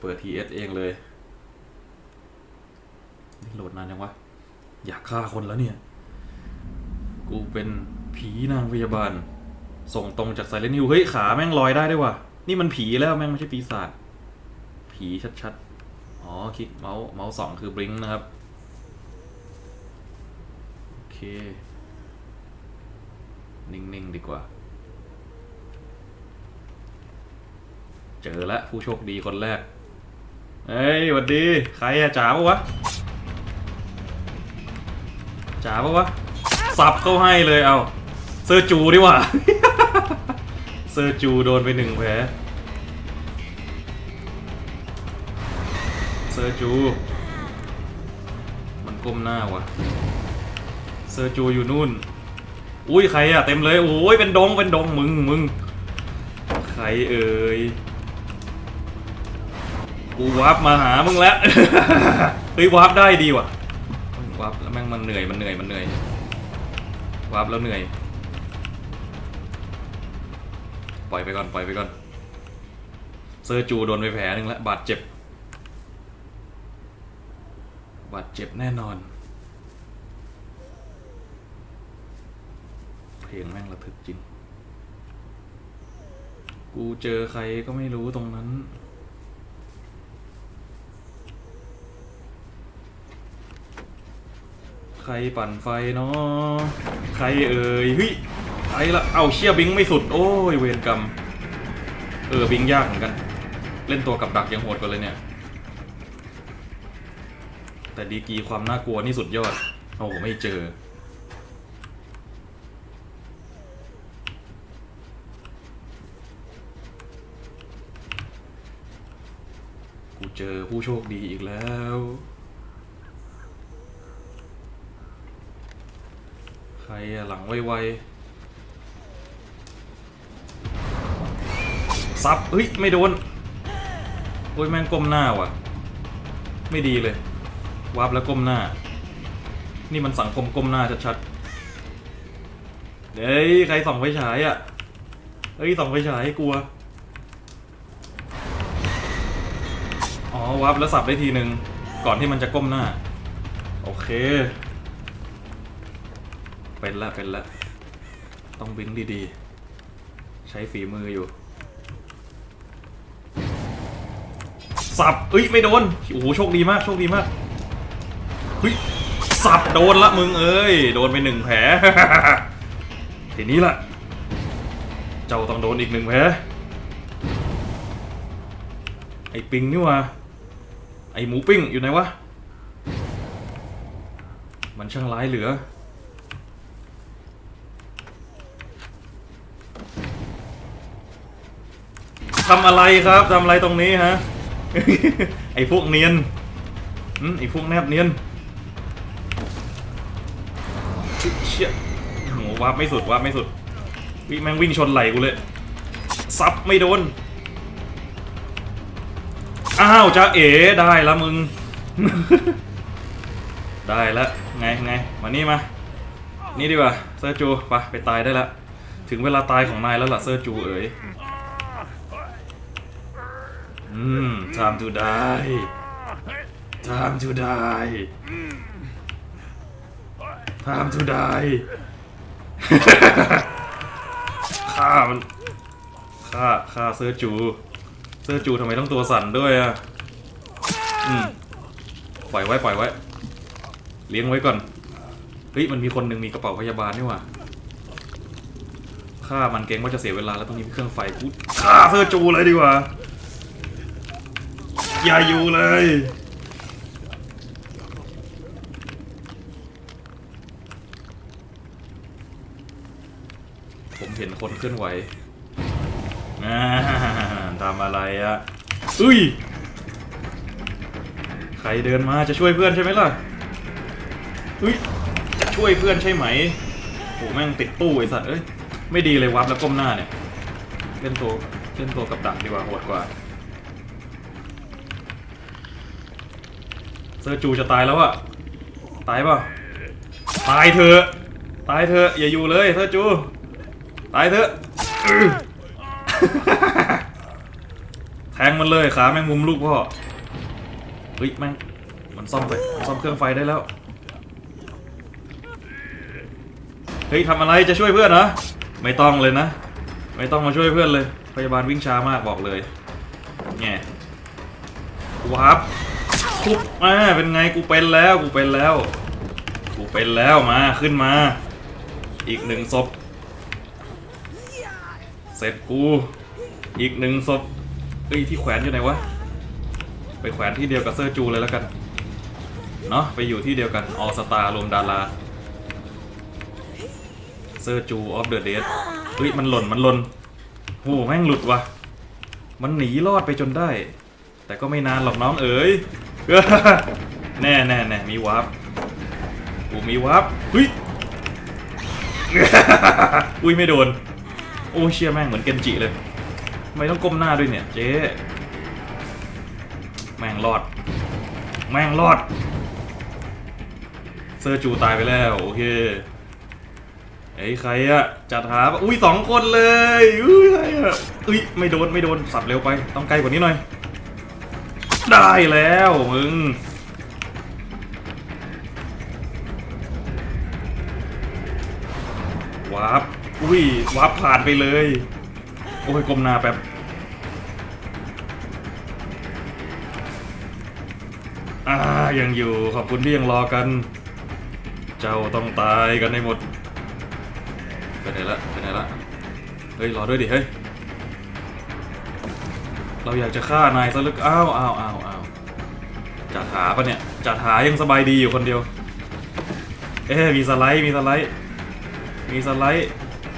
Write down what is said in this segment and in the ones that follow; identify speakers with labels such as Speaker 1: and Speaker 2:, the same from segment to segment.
Speaker 1: เปิด TS เองเลยนี่โหลดนานยังวะ อยากฆ่าคนแล้วเนี่ย กูเป็นผีนางพยาบาล ส่งตรงจากไซเลนิวเฮ้ย ขาแม่งลอยได้ด้วยวะนี่มันผีแล้วแม่งไม่ใช่ปีศาจผีชัดๆ อ๋อ คลิกเมาส์เมาส์สองคือบลิงนะครับ โอเค นิ่ง ๆ ดีกว่า เจอแล้วผู้โชคดีคนแรก เฮ้ยหวัดดี ใครอะจ๋าปะวะจ๋าปะวะสับเข้าให้เลยเอาเซอร์จูดีกว่า เซอร์จูโดนไปหนึ่งแผลเซอร์จู มันก้มหน้าวะเซอร์จูอยู่นู่น อุ้ยใครอะเต็มเลยโอ้ยเป็นดงเป็นดงมึงมึงใครเอ่ย กูวาร์ปมาหามึงแล้ว เฮ้ยวาร์ปได้ดีว่ะวาร์ปแล้วแม่งมันเหนื่อยมันเหนื่อยมันเหนื่อยวาร์ปแล้วเหนื่อย ปล่อยไปก่อนปล่อยไปก่อน เซอร์จูโดนไปแผลหนึ่งแล้วบาดเจ็บ บาดเจ็บแน่นอน เพลงแม่งระทึกจริง กูเจอใครก็ไม่รู้ตรงนั้น ใครปั่นไฟเนาะใครเอ่ยเฮ้ยใครละเอาเชี่ยบิงไม่สุด โอ้ยเวรกรรม เออบิงยากเหมือนกัน เล่นตัวกับดักยังโหดกว่าเลยเนี่ย แต่ดีกีความน่ากลัวนี่สุดยอด โอ้โหไม่เจอกูเจอผู้โชคดีอีกแล้ว ใค รอะหลังไวๆซับเฮ้ย ไม่โดน โอ้ยแม่งก้มหน้าว่ะ ไม่ดีเลยวับแล้วก้มหน้า นี่มันสังคมก้มหน้าชัดๆเฮ้ย ใครส่องไฟฉายอะ เฮ้ย ส่องไฟฉายให้กลัว อ๋อวับแล้วสับได้ทีหนึ่งก่อนที่มันจะก้มหน้า โอเค เป็นละเป็นละต้องบิงดีๆ ใช้ฝีมืออยู่ สับเอ้ยไม่โดน โอ้โหโชคดีมากโชคดีมากเฮ้ยสับโดนละมึงเอ้ย โดนไปหนึ่งแผลทีนี้ล่ะ เจ้าต้องโดนอีกหนึ่งแผลไอ้ปิงนี่วะไอ้หมูปิ้งอยู่ไหนวะ มันช่างร้ายเหลือ ทำอะไรครับทำอะไรตรงนี้ฮะ ไอพวกเนียนอืมไอพวกแนบเนียนเชี่ยโหวาร์ปไม่สุดวาร์ปไม่สุดวิแม่งวิ่งชนไหลกูเลย ซับไม่โดน อ้าวจ้าเอ๋ได้ละมึง ได้ละไงไงมานี่มา นี่ดีกว่าเซอร์จูไปไปตายได้ละ ถึงเวลาตายของนายแล้วล่ะเซอร์จูเอ๋ย อืม time to die time to die time to die ฆ่ามันฆ่าฆ่าเซอร์จูเซอร์จูทำไมต้องตัวสั่นด้วยอะอืมปล่อยไว้ปล่อยไว้ เลี้ยงไว้ก่อน เฮ้ยมันมีคนหนึ่งมีกระเป๋าพยาบาลนี่หว่าฆ่ามันเก่งว่าจะเสียเวลาแล้วตรงนี้มีเครื่องไฟกูฆ่าเซอร์จูเลยดีกว่า อย่าอยู่เลย ผมเห็นคนเคลื่อนไหวอ่าทำอะไรอะอุ้ย ใครเดินมาจะช่วยเพื่อนใช่ไหมล่ะอุ้ย จะช่วยเพื่อนใช่ไหมโหแม่งติดตู้ไอสัตว์เอ้ย ไม่ดีเลยวับแล้วก้มหน้าเนี่ย เล่นตัวเล่นตัวกับดักดีกว่าโหดกว่า เซอร์จูจะตายแล้วอะตายป่ะตายเถอะตายเถอะอย่าอยู่เลยเซอร์จูตายเถอะแทงมันเลยขาแมงมุมลูกพ่อเฮ้ยแม่งมันซ่อมไฟมันซ่อมเครื่องไฟได้แล้วเฮ้ยทำอะไรจะช่วยเพื่อนเหรอไม่ต้องเลยนะ ไม่ต้องมาช่วยเพื่อนเลย พยาบาลวิ่งช้ามากบอกเลยแง่วับ ทุบมาเป็นไงกูเป็นแล้วกูเป็นแล้ว กูเป็นแล้วมาขึ้นมา อีกหนึ่งศพเสร็จกูอีกหนึ่งศพเอ้ยที่แขวนอยู่ไหนวะไปแขวนที่เดียวกับเซอร์จูเลยแล้วกันเนาะไปอยู่ที่เดียวกันออสตารวมดาราเซอร์จูออฟเดอะเดดเฮ้ยมันหล่นมันหล่นโอ้แม่งหลุดวะมันหนีรอดไปจนได้ แต่ก็ไม่นานหรอกน้องเอ๋ย แน่แน่แน่มีวาร์ปกูมีวาร์ปเฮ้ยอุ้ยไม่โดน โอ้เชี่ยแม่งเหมือนเกนจิเลยทำไม่ต้องก้มหน้าด้วยเนี่ยเจ๊แม่งรอด แม่งรอด เซอร์จูตายไปแล้ว โอเคไอ้ใครอะจัดหาอุ้ยสองคนเลยอุ้ยใครอะอุ้ยไม่โดนไม่โดนสับเร็วไป ต้องไกลกว่านี้หน่อย ได้แล้วมึง วาร์ปอุ้ยวาร์ปผ่านไปเลย โอ้ยกลมหนาแป๊บ อ่า ยังอยู่ขอบคุณที่ยังรอกัน เจ้าต้องตายกันในหมด ไปไหนละ ไปไหนละ เฮ้ย รอด้วยดิ เฮ้ย เราอยากจะฆ่านายซะลึกอ้าวอ้าวอ้าวอ้าวจัดหาปะเนี่ยจัดหายังสบายดีอยู่คนเดียว เอ๊มีสไลด์มีสไลด์ มีสไลด์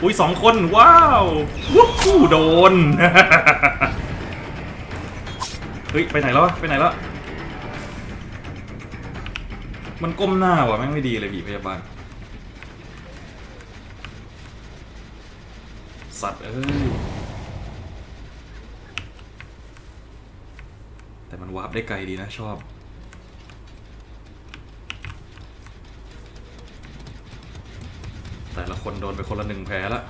Speaker 1: อุ้ยสองคนว้าววู้ฮู้โดน เฮ้ยไปไหนแล้วไปไหนแล้ว มันก้มหน้าว่ะแม่งไม่ดีเลยผีพยาบาล สัตว์เอ้ย แต่มันวาร์ปได้ไกลดีนะชอบ แต่ละคนโดนไปคนละหนึ่งแผลละ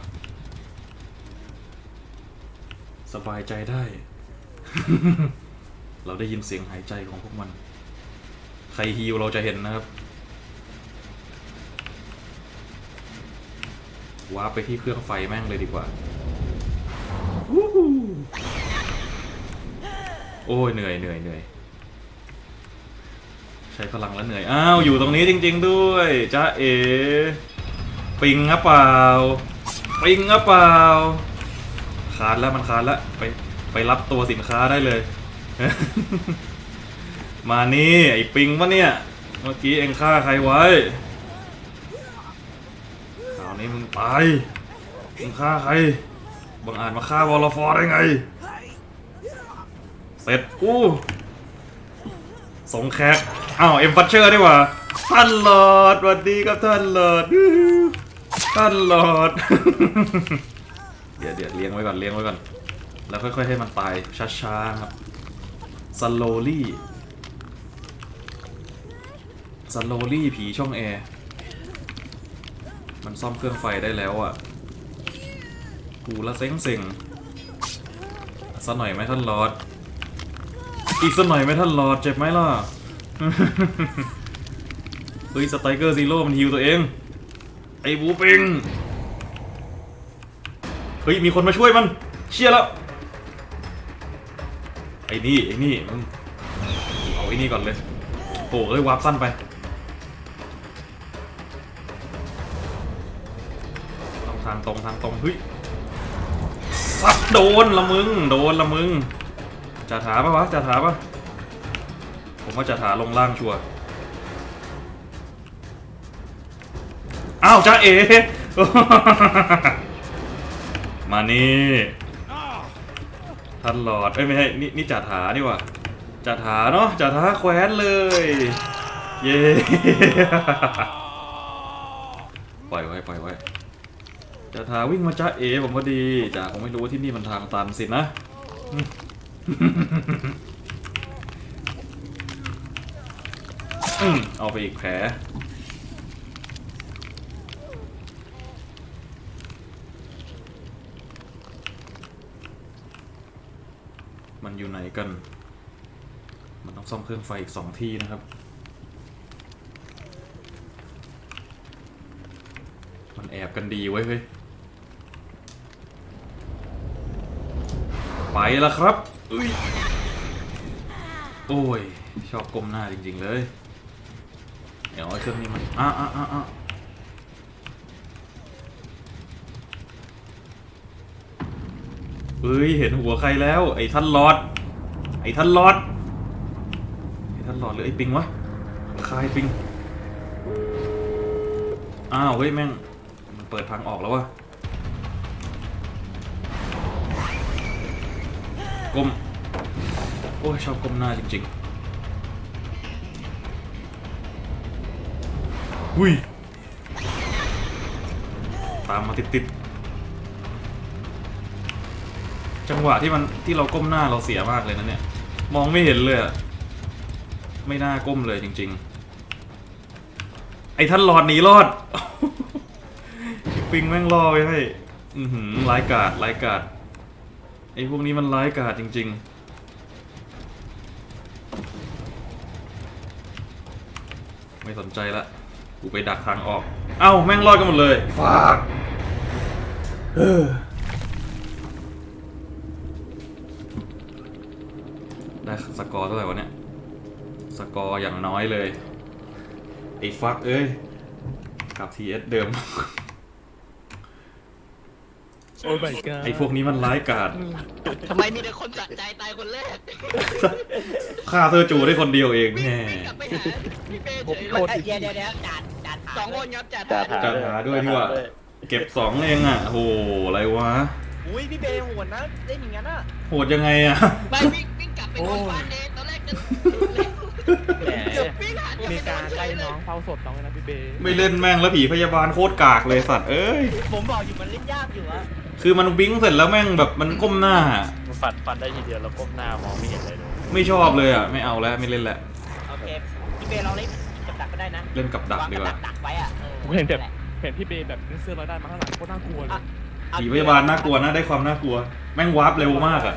Speaker 1: สบายใจได้ เราได้ยินเสียงหายใจของพวกมัน ใครฮิวเราจะเห็นนะครับวาร์ปไปที่เครื่องไฟแม่งเลยดีกว่าวู้ฮู้ โอ้ยเหนื่อยเหนื่อยเหนื่อยใช้พลังแล้วเหนื่อย อ้าว อยู่ตรงนี้จริง ๆ ด้วยจ้าเอ ปิงอะเปล่า ปิงอะเปล่า ขาดแล้วมันขาดแล้ว ไปไปรับตัวสินค้าได้เลย มานี่ไอ้ปิงวะเนี่ย เมื่อกี้เอ็งฆ่าใครไว้คราวนี้มึงตาย มึงฆ่าใคร บังอาจมาฆ่าวอลฟอร์ได้ไง เสร็จกูสงแขกอ้าวเอ็มฟัชเชอร์ดีกว่าท่านหลอดสวัสดีครับท่านหลอดท่านหลอด เดี๋ยวเดี๋ยวเลี้ยงไว้ก่อนเลี้ยงไว้ก่อน แล้วค่อยๆให้มันตายช้าๆครับ slowly slowly ผีช่องแอร์มันซ่อมเครื่องไฟได้แล้วอะกูละเซ็งเซ็งสักหน่อยไหมท่านหลอด อีกสักหน่อยไหมท่านหลอดเจ็บไหมล่ะ เฮ้ยสไตเกอร์ซีโร่มันฮิวตัวเอง ไอ้บูปิง เฮ้ยมีคนมาช่วยมัน เชี่ยแล้ว ไอ้นี่ไอ้นี่มึงเอาไอ้นี่ก่อนเลยโอ้เอ้ยวาร์ปสั้นไปต้องทางตรงทางตรงเฮ้ยซัดโดนละมึง โดนละมึง จ่าถาปะวะจ่าถาปะผมว่าจ่าถาลงล่างชัวร์อ้าวจ้าเอ มานี่ท่านหลอดเอ้ยไม่ใช่นี่นี่จ่าถานี่ว่าจ่าถาเนาะจ่าถาแคว้นเลย เย้ปล่อยไว้ปล่อยไว้จ่าถาวิ่งมาจ้าเอผมพอดีจ่าคงไม่รู้ว่าที่นี่มันทางตันสินะ เอาไปอีกแผลมันอยู่ไหนกัน มันต้องซ่อมเครื่องไฟอีกสองที่นะครับ มันแอบกันดีไว้เฮ้ย ไปแล้วครับ อุ้ยโอ้ย ชอบก้มหน้าจริง ๆ เลย เดี๋ยวไอ้เครื่องนี้มันอะอะอะอะเอ้ย เห็นหัวใครแล้ว ไอ้ท่านลอด ไอ้ท่านลอด ไอ้ท่านลอดหรือไอ้ปิงวะคายปิง อ้าว เฮ้ย แม่ง มันเปิดทางออกแล้ววะ ก้ม โอ้ยชอบก้มหน้าจริงๆหุยตามมาติดๆ จังหวะที่มันที่เราก้มหน้าเราเสียมากเลยนะเนี่ย มองไม่เห็นเลยอะไม่น่าก้มเลยจริง ๆ ไอ้ท่านหลอดหนีรอด ปิงแม่งรอไว้ให้ อือหือร้กาดร้กาด ไอ้พวกนี้มันร้ายกาจจริง ๆไม่สนใจละ กูไปดักทางออก เอ้า แม่งรอดกันหมดเลยฟากเออได้สกอร์เท่าไหร่วะเนี่ย สกอร์อย่างน้อยเลย ไอ้ฟักเอ้ยกลับทีเอสเดิม
Speaker 2: โอ้ my god
Speaker 1: ไอ้พวกนี้มันร้ายกาจ
Speaker 3: ทำไมมีแต่คนสะใจตายคนแรก
Speaker 1: ฆ่าเธอจูได้คนเดียวเอง
Speaker 3: วิ่ง
Speaker 1: แน่
Speaker 3: วิ่งกลับไปหาพี่เป้เฉย
Speaker 2: โคตร
Speaker 3: เดี๋ยวเดี๋ยวเดี๋ยวจานจานสองคนครับจาน
Speaker 4: จ่าถา
Speaker 1: จะหาด้วยนี่หว่าเก็บสองเองอะโหอะไรวะ
Speaker 2: อุ้ยพี่เบย์โหดนะเล่นอย่างนั้นอะ
Speaker 1: โหดยังไงอะ
Speaker 3: ไม่วิ่งวิ่งกลับไปโดนฟันเดตอนแรกจะ
Speaker 2: แหม
Speaker 3: เกือบวิ่งหา
Speaker 2: มีการไล่น้องเฝ้าศพน้องเลยนะพี่เบย์
Speaker 1: ไม่เล่นแม่งแล้วผีพยาบาลโคตรกากเลยสัตว์เอ้ย
Speaker 3: ผมบอกอยู่มันเล่นยากอยู่อะ
Speaker 1: คือมันบิงเสร็จแล้วแม่งแบบมันก้มหน้า
Speaker 4: มันฟันฟันได้ทีเดียวแล้วก้มหน้ามองไม่เห็นเลยด้วย
Speaker 1: ไม่ชอบเลยอะ ไม่เอาแล้วไม่เล่นแล้ว
Speaker 3: โอเคพี่เป้เราเล่นกับดักก็ได้นะ
Speaker 1: เล่นกับดักดีกว่า
Speaker 3: ดักไว้อะ
Speaker 2: ผมเห็นแบบเห็นพี่เบย์แบบเสื้อลอยได้มาข้างหลังโคตรน่ากลัวเลย
Speaker 1: ผีพยาบาลน่ากลัวนะได้ความน่ากลัว แม่งวาร์ปเร็วมากอะ